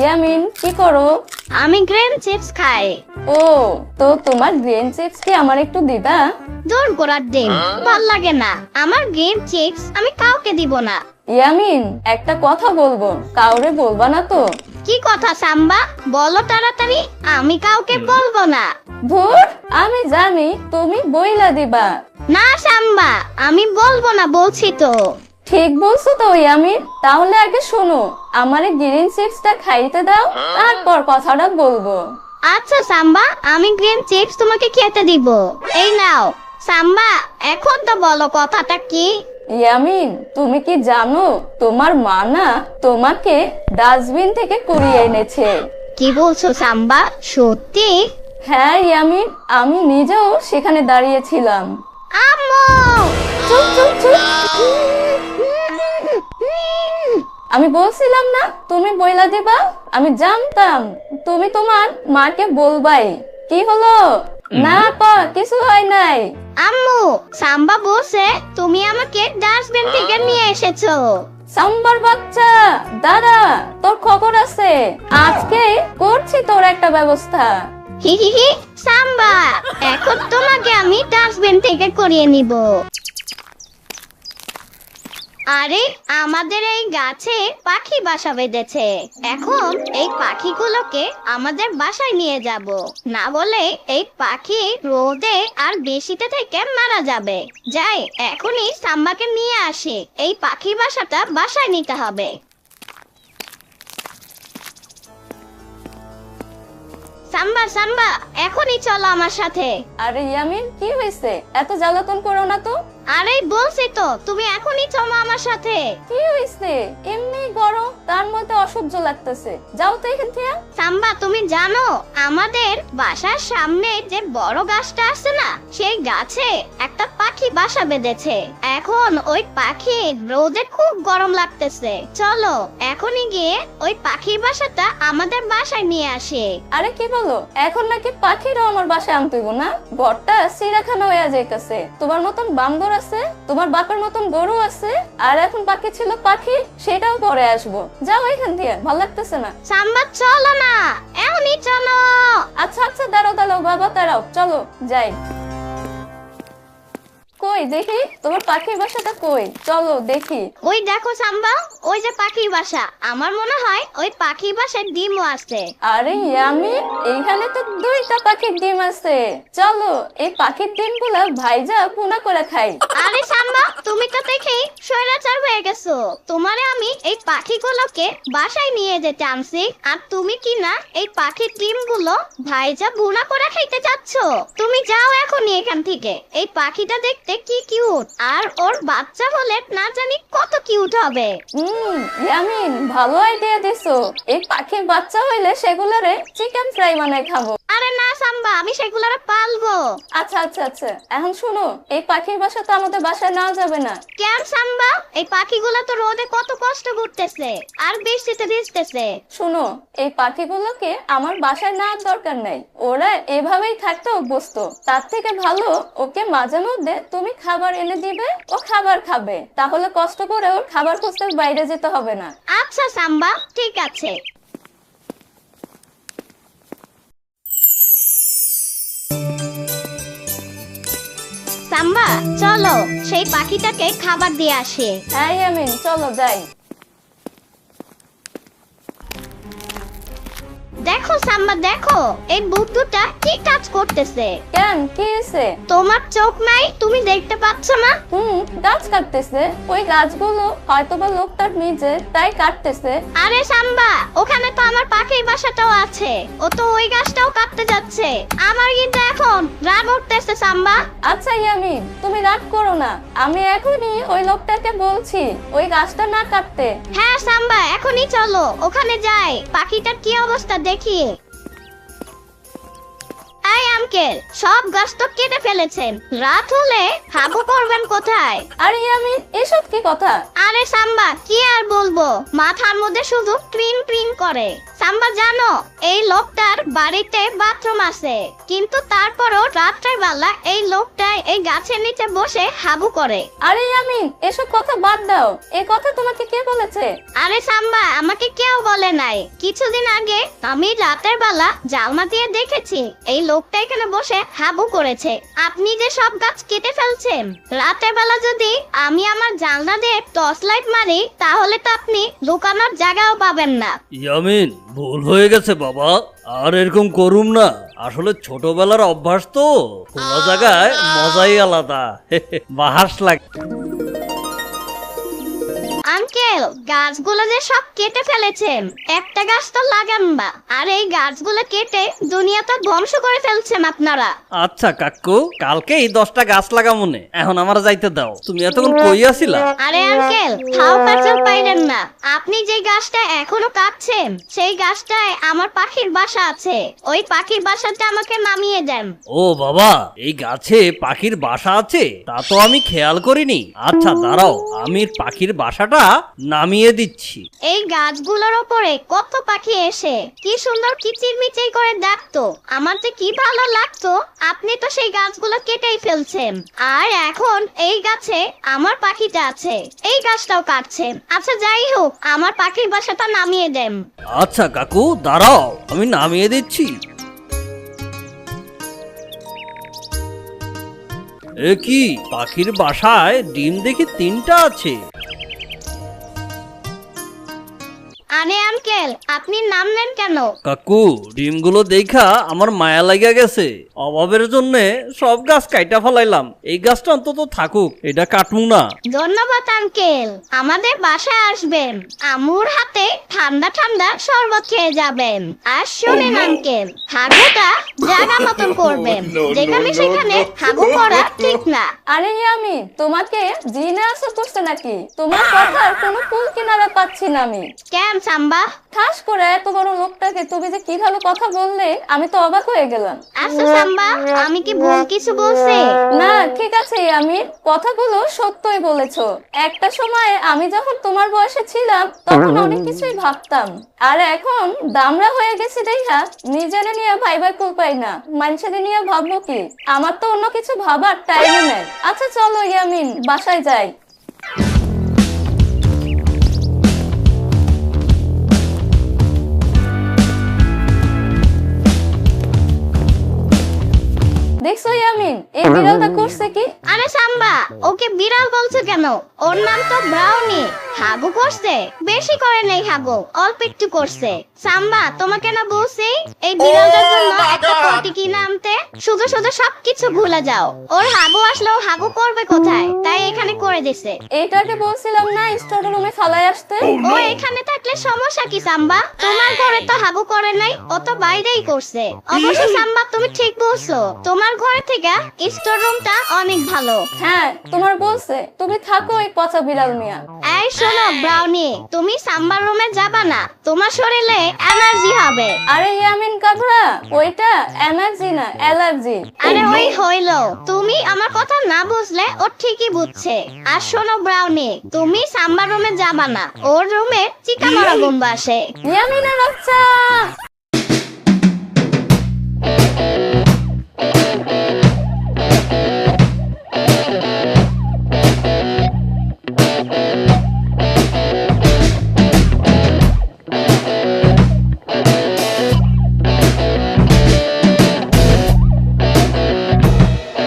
ইয়ামিন কি করো? আমি গ্রেন চিপস খাই। ও তো তোমার গ্রিন চিপস কি আমার একটু দিবা? দূর গোড়ার দিন ভালো লাগে না। আমার গ্রেন চিপস আমি কাউকে দিব না। ইয়ামিন একটা কথা বলব কাউরে বলবা না তো। কি কথা সাম্বা? বলো তাড়াতাড়ি আমি কাউকে বলব না। ধুর আমি জানি তুমি বইলা দিবা। না সাম্বা আমি বলব না বলছি তো। ঠিক বলছো তো ইয়ামিন। তাহলে আগে শোনো আমারে গ্রিন চিপসটা খাইতে দাও তারপর কথাটা বলব। আচ্ছা সাম্বা আমি গ্রিন চিপস তোমাকে খেতে দিব। এই নাও। সাম্বা এখন তো বলো কথাটা কি? ইয়ামিন তুমি কি জানো তোমার মা না তোমাকে ডাস্টবিন থেকে কুড়িয়ে এনেছে। কি বলছো সাম্বা? সত্যি? হ্যাঁ ইয়ামিন আমি নিজেও সেখানে দাঁড়িয়েছিলাম। আম্মু! চুপ চুপ চুপ। আমি বলছিলাম না তুমি বইলা দিবা? আমি জানতাম তুমি তোমার মাকে বলবাই। কি হলো? না পা কিছু হয় নাই। আম্মু সাম্বা বলছে তুমি আমাকে ডাস্টবিন থেকে নিয়ে এসেছ। সাম্বার বাচ্চা দাদা তোর খবর আছে। আজকে করছি তোর একটা ব্যবস্থা। হি হি হি সাম্বা এখন তোমাকে আমি ডাস্টবিন থেকে করিয়ে নিব। আরে, আমাদের এই গাছে পাখি বাসা বেঁধেছে। এখন এই পাখিগুলোকে আমাদের বাসায় নিয়ে যাব। না বলে এই পাখি রোদে আর বেশিতে থেকে মারা যাবে। যাই, এখনই সাম্বাকে নিয়ে আসি। এই পাখি বাসাটা বাসায় নিতে হবে। সাম্বা সাম্বা, এখনই চলো আমার সাথে। আরে ইয়ামিন, কি হয়েছে? এত জ্বালাতন করো না তো। আরে বলছি তো তুমি এখনই চলো আমার সাথে। কি হয়েছে এমনি গরম তার মধ্যে অসহ্য লাগতেছে। যাও তো এখান থেকে। সাম্বা তুমি জানো আমাদের বাসার সামনে যে বড় গাছটা আছে না সেই গাছে একটা পাখি বাসা বেঁধেছে। এখন ওই পাখি রোদে খুব গরম লাগতেছে। চলো এখনই গিয়ে ওই পাখির বাসাটা আমাদের বাসায় নিয়ে আসে। আরে কি বলো এখন নাকি পাখিরও আমার বাসায় আনতে না? ঘরটা সিরাখানা হয়ে যাইতেছে। তোমার মতন বান্দর আছে তোমার বাপের মতন গরু আছে আর এখন বাকি ছিল পাখি সেটাও পরে আসব। যাও এখান দিয়ে ভালো লাগতেছে না। সাম্বা চলো না এখনই চলো। আচ্ছা আচ্ছা দাঁড়াও দাঁড়াও বাবা দাঁড়াও চলো যাই। কই? দেখি তোমার পাখির বাসাটা কই? চলো দেখি। ওই দেখো সাম্বা ওই যে পাখির বাসা। আমার মনে হয় ওই পাখির বাসায় ডিমও আছে। আরে ইয়ামি এইখানে তো দুইটা পাখির ডিম আছে। চলো এই পাখির ডিমগুলা ভাইজা পুনা করে খাই। আরে সাম্বা তুমি তো দেখেই স্বৈরাচার হয়ে গেছো। তোমারে আমি এই পাখিগুলোকে বাসায় নিয়ে যেতে আনছি। আর তুমি কি না এই পাখির ডিমগুলো ভাইজা ভুনা করে খাইতে চাচ্ছ? তুমি যাও এখনই এখান থেকে। এই পাখিটা দেখতে কি কিউট? আর ওর বাচ্চা হলে না জানি কত কিউট হবে। হুম ইয়ামিন ভালো আইডিয়া দিছো। এই পাখির বাচ্চা হইলে সেগুলারে চিকেন ফ্রাই বানাই খাব। আরে না সাম্বা আমি সেগুলোরে পালবো। আচ্ছা আচ্ছা আচ্ছা। এখন শোনো এই পাখির বাসা তো আমাদের বাসায় নেওয়া যাবে না। কেন সাম্বা? এই পাখিগুলো তো রোদে কত কষ্ট করতেছে আর বৃষ্টিতে ভিজতেছে। শোনো এই পাখিগুলোকে আমার বাসায় নেওয়ার দরকার নাই। ওরা এভাবেই থাকতে অভ্যস্ত। তার থেকে ভালো ওকে মাঝে মধ্যে তুমি খাবার এনে দিবে ও খাবার খাবে। তাহলে কষ্ট করে ওর খাবার খুঁজতে বাইরে যেতে হবে না। আচ্ছা সাম্বা ঠিক আছে। সাম্বা চলো সেই পাখিটাকে খাবার দিয়ে আসে। হ্যাঁ আমিন চলো যাই। দেখো সাম্বা দেখো এই বুদ্ধুটা কি কাজ করতেছে? কেন? কি হয়েছে? তোমার চোখ নাই তুমি দেখতে পাচ্ছ না? হুম গাছ কাটতেছে। ওই গাছগুলো হয়তো বা লোকটার নিজে তাই কাটতেছে। আরে সাম্বা ওখানে তো আমার পাখির বাসাটাও আছে। ও তো ওই গাছটাও কাটতে যাচ্ছে। আমার কিন্তু এখন রাগ উঠতেছে সাম্বা আচ্ছা ইয়ামিন তুমি রাগ করো না। আমি এখনই ওই লোকটাকে বলছি ওই গাছটা না কাটতে। হ্যাঁ সাম্বা এখনই চলো ওখানে যাই। পাখিটার কি অবস্থা দেখি এই আঙ্কেল সব গাছ তো কেটে ফেলেছেন। রাত হলে হাবু করবেন কোথায়? আরে আমি এসব কি কথা? আরে সাম্বা কি আর বলব? মাথার মধ্যে শুধু ট্রিন ট্রিন করে। সাম্বা জানো এই লোকটার বাড়িতে বাথরুম আছে। কিন্তু তারপরও রাত্রের বেলা এই লোকটা এই গাছের নিচে বসে হাবু করে। আরে আমি এসব কথা বাদ দাও। এ কথা তোমাকে কে বলেছে? আরে সাম্বা আমাকে কেউ বলে নাই। কিছুদিন আগে আমি রাতের বেলা জালমা দিয়ে দেখেছি এই লোকটা এখানে বসে হাবু করেছে। আপনি যে সব গাছ কেটে ফেলছেন রাতের বেলা যদি আমি আমার জানলা দিয়ে টর্চ লাইট মারি তাহলে তো আপনি লুকানোর জায়গাও পাবেন না। ইয়ামিন ভুল হয়ে গেছে বাবা। আর এরকম করুম না। আসলে ছোটবেলার অভ্যাস তো। খোলা জায়গায় মজাই আলাদা। বাহাস লাগে। আঙ্কেল গাছগুলো যে সব কেটে ফেলেছেন একটা গাছ তো লাগান না আর এই গাছগুলো কেটে দুনিয়াটা ধ্বংস করে ফেলছেন আপনারা। আচ্ছা কাকু কালকেই দশটা গাছ লাগা মনে এখন আমার যাইতে দাও। তুমি এতক্ষণ কই আছিলা আরে আঙ্কেল খাও পাচাল পাইলেন না। আপনি যে গাছটা এখনও কাটছেন সেই গাছটায় আমার পাখির বাসা আছে। ওই পাখির বাসাটা আমাকে নামিয়ে দেন। ও বাবা এই গাছে পাখির বাসা আছে? তা তো আমি খেয়াল করিনি। আচ্ছা দাঁড়াও। আমি পাখির বাসাটা নামিয়ে দিচ্ছি। এই গাছগুলোর ওপরে কত পাখি এসে? কি সুন্দর কিচির মিচির করে ডাকতো। আমার যে কি ভালো লাগতো। আপনি তো সেই গাছগুলো কেটেই ফেলছেন। আর এখন এই গাছে আমার পাখিটা আছে। এই গাছটাও কাটছেন আচ্ছা যাই হোক আমার পাখির বাসাটা নামিয়ে দেন। আচ্ছা কাকু দাঁড়াও আমি নামিয়ে দিচ্ছি। এ কি পাখির বাসায় ডিম দেখি তিনটা আছে। আরে আঙ্কেল আপনি নামলেন কেন? কাকু ডিমগুলো দেখা আমার মায়া লাগা গেছে। অভাবের জন্য সব গাছ কাইটা ফলাইলাম। এই গাছটা অন্তত থাকুক এটা কাটমু না। ধন্যবাদ আঙ্কেল। আমাদের বাসায় আসবেন। আমুর হাতে ঠান্ডা ঠান্ডা শরবত খেয়ে যাবেন। আর শোনেন আঙ্কেল হাগুটা জায়গা মতন করবেন। যেখানে সেখানে হাগু করা ঠিক না। আরে আমি তোমাকে জিনে আসা করছে নাকি? তোমার কথার কোনো কুল কিনারা পাচ্ছি না আমি। কেন? সাম্বা ঠাস করে এত বড় লোকটাকে তুমি যে কীভাবে কথা বললে আমি তো অবাক হয়ে গেলাম। আচ্ছা সাম্বা আমি কি ভুল কিছু বলছি? না ঠিক আছে আমি কথাগুলো সত্যই বলেছ। একটা সময় আমি যখন তোমার বয়সে ছিলাম তখন অনেক কিছুই ভাবতাম। আর এখন দামরা হয়ে গেছি দেখা নিজেরে নিয়ে ভাইবার কুল পাই না। মানুষের নিয়ে ভাববো কি? আমার তো অন্য কিছু ভাবার টাইম নেই। আচ্ছা চলো ইয়ামিন বাসায় যাই। এই বিড়ালটা করছে কি? আরে সাম্বা ওকে বিড়াল বলছো কেন? ওর নাম তো ব্রাউনি। হাগু করছে? বেশি করে নেই হাগু অল্প একটু করছে। সাম্বা তোমাকে না বলছি এই বিড়ালটার জন্য একটা পটি কিনে আনতে। শুধু শুধু সবকিছু ভুলে যাও। ওর হাগু আসলেও হাগু করবে কোথায়? তাই এখানে করে দিছে। এইটাকে বলছিলাম না স্টোর রুমে ফালাই আসতে? ও এখানে থাকলে সমস্যা কি সাম্বা? তোমার ঘরে তো হাগু করে নাই ও তো বাইরেই করছে। অবশ্য সাম্বা তুমি ঠিক বলছো তোমার ঘরে থেকে স্টোর রুমটা অনেক ভালো। হ্যাঁ তোমার বলছে তুমি থাকো এই পচা বিড়াল মিয়া। এই শোনো ব্রাউনি তুমি সাম্বার রুমে যাবা না তোমার শরীরে এনার্জি হবে। আরে ইয়ামিন কাবরা ওইটা এনার্জি না অ্যালার্জি। আরে ওই হইল তুমি আমার কথা না বুঝলে ও ঠিকই বুঝছে। আর শোনো ব্রাউনি তুমি সাম্বার রুমে যাবা না ওর রুমে চিকা মারা বোম্বা আসে। ইয়ামিনের বাচ্চা!